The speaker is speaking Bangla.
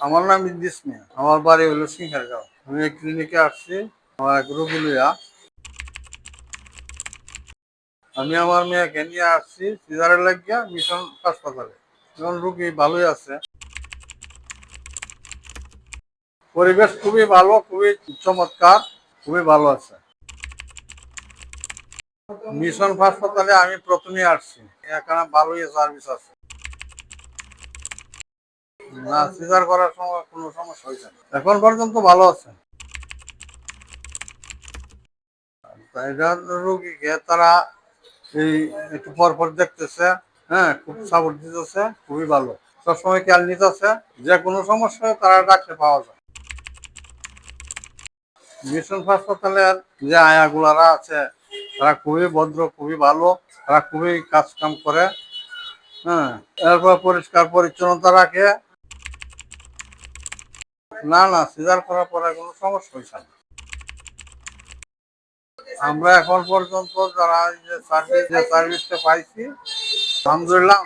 আমার নাম ইদ্দিস মিয়া। আমার বাড়ি হলো সিংহারগাঁও। আমি ক্লিনিকে আসছি। আমার এক রোগী লইয়া। আমি আমার মেয়েকে নিয়ে আসছি। সিজারের লাগিয়া মিশন হাসপাতালে। এখন রুগী ভালোই আছে। পরিবেশ খুবই ভালো, খুবই চমৎকার, খুবই ভালো আছে। মিশন হাসপাতালে আমি প্রথমে আসছি। এখানে ভালোই সার্ভিস আছে। না সিজার করার সময় কোনো সমস্যা হয়েছে। এখন পর্যন্ত ভালো আছে। রোগীকে তারা এই একটু পর পর দেখতেছে হ্যাঁ খুব সাপোর্ট দিতেছে, খুবই ভালো। সবসময় খেয়াল নিতেছে, যে কোনো সমস্যায় তারা ডাকতে পাওয়া যায়। মিশন হাসপাতালের যে আয়াগুলারা আছে, তারা খুবই ভদ্র, খুবই ভালো, তারা খুবই কাজ কাম করে হ্যাঁ এরপর পরিষ্কার পরিচ্ছন্নতা রাখে না না, সিজার করার পরে কোনো সমস্যা হয়েছে না। আমরা এখন পর্যন্ত যারা যে সার্ভিস যে সার্ভিসটা পাইছি, আলহামদুলিল্লাহ